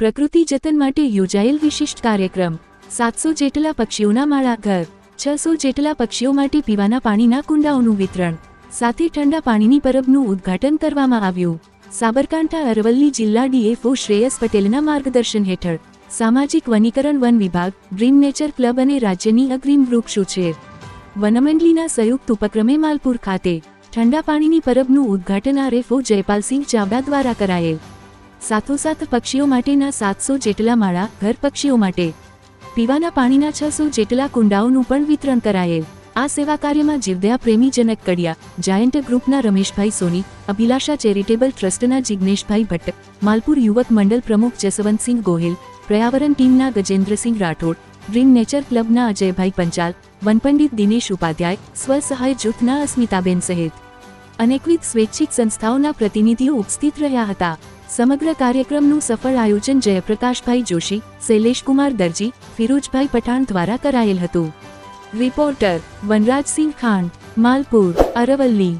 પ્રકૃતિ જતન માટે યોજાયેલ વિશિષ્ટ કાર્યક્રમ. સાતસો જેટલા પક્ષીઓના માળા ઘર. છસો જેટલા પક્ષીઓ માટે પીવાના પાણીના કુંડાઓનું વિતરણ. સાથે ઠંડા પાણીની પરબનું ઉદ્ઘાટન કરવામાં આવ્યું. સાબરકાંઠા અરવલ્લી જિલ્લા ડીએફઓ શ્રેયસ પટેલના માર્ગદર્શન હેઠળ સામાજિક વનીકરણ વન વિભાગ, ડ્રીમ નેચર ક્લબ અને રાજ્યની અગ્રીમ વૃક્ષ ઉછેર વનમંડલીના સંયુક્ત ઉપક્રમે માલપુર ખાતે ઠંડા પાણીની પરબનું ઉદ્ઘાટન આરએફઓ જયપાલસિંહ ચાવડા દ્વારા કરાયેલ. સાથોસાથ પક્ષીઓ માટેના સાતસો જેટલા માળા ઘર પક્ષીઓ માટે. પીવાના પાણીના છસો જેટલા કુંડાઓનું પણ વિતરણ કરાયેલ આ સેવા કાર્યમાં જીવદયા પ્રેમી જનક કડિયા, જાયન્ટ ગ્રુપના રમેશભાઈ સોની, અભિલાષા ચેરિટેબલ ટ્રસ્ટના જિજ્ઞેશભાઈ ભટ્ટ, માલપુર યુવક મંડળ પ્રમુખ જસવંતસિંહ ગોહિલ, પર્યાવરણ ટીમના ગજેન્દ્રસિંહ રાઠોડ, ડ્રીમ નેચર ક્લબના અજયભાઈ પંચાલ, વનપંડિત દિનેશ ઉપાધ્યાય, સ્વસહાય જૂથના અસ્મિતાબેન સહિત. અનેકવિધ સ્વૈચ્છિક સંસ્થાઓના પ્રતિનિધિઓ ઉપસ્થિત રહ્યા હતા. સમગ્ર કાર્યક્રમનું સફળ આયોજન જયપ્રકાશભાઈ જોશી શૈલેષકુમાર દરજી, ફિરોજભાઈ પઠાણ દ્વારા કરાયેલ હતું. રિપોર્ટર વનરાજસિંહ ખાંડ, માલપુર, અરવલ્લી.